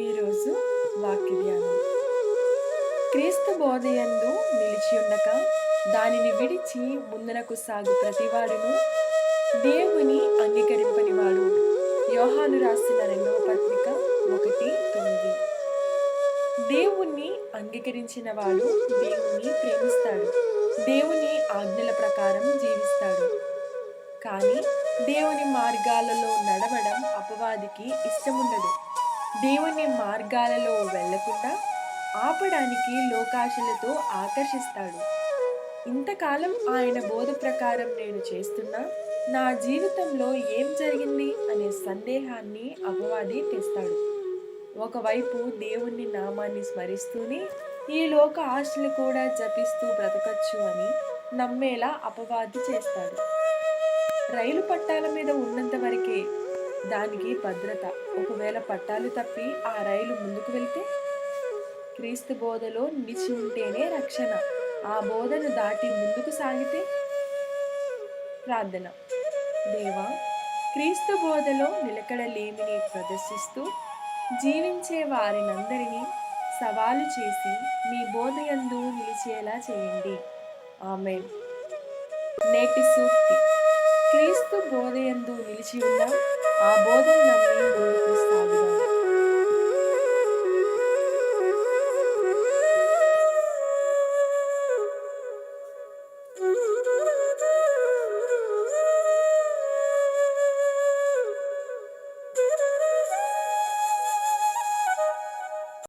ఈరోజు వాక్య ధ్యానం క్రీస్తు బోధయందు నిలిచి ఉండక దానిని విడిచి ముందునకు సాగు ప్రతివాడును దేవుని అంగీకరింపని వాడు యోహాను రాసిన రెండవ పత్రిక ఒకటి తొమ్మిది. దేవుణ్ణి అంగీకరించిన వాడు దేవుణ్ణి ప్రేమిస్తాడు. దేవుని ఆజ్ఞల ప్రకారం జీవిస్తాడు. కానీ దేవుని మార్గాలలో నడవడం అపవాదికి ఇష్టముండదు. దేవుని మార్గాలలో వెళ్ళకుండా ఆపడానికి లోకాశలతో ఆకర్షిస్తాడు. ఇంతకాలం ఆయన బోధ ప్రకారం నేను చేస్తున్నా నా జీవితంలో ఏం జరిగింది అనే సందేహాన్ని అపవాది తెస్తాడు. ఒకవైపు దేవుని నామాన్ని స్మరిస్తూనే ఈ లోక ఆశలు కూడా జపిస్తూ బ్రతకచ్చు అని నమ్మేలా అపవాది చేస్తాడు. రైలు పట్టాల మీద ఉన్నంత వరకు దానికి భద్రత. ఒకవేళ పట్టాలు తప్పి ఆ రైలు ముందుకు వెళ్తే క్రీస్తు బోధలో నిలిచి ఉంటేనే రక్షణ. ఆ బోధను దాటి ముందుకు సాగితే ప్రార్థన. దేవా క్రీస్తు బోధలో నిలకడలేమిని ప్రదర్శిస్తూ జీవించే వారినందరినీ సవాలు చేసి మీ బోధయందు నిలిచేలా చేయండి. ఆమె నేటి సూక్తి. క్రీస్తు బోధయందు నిలిచి ఉన్న ಆ ಬೋಧನೆ ನಮ್ಮನ್ನು ಗುರುತಿಸ್ತಾ ಇದ್ದಾನೆ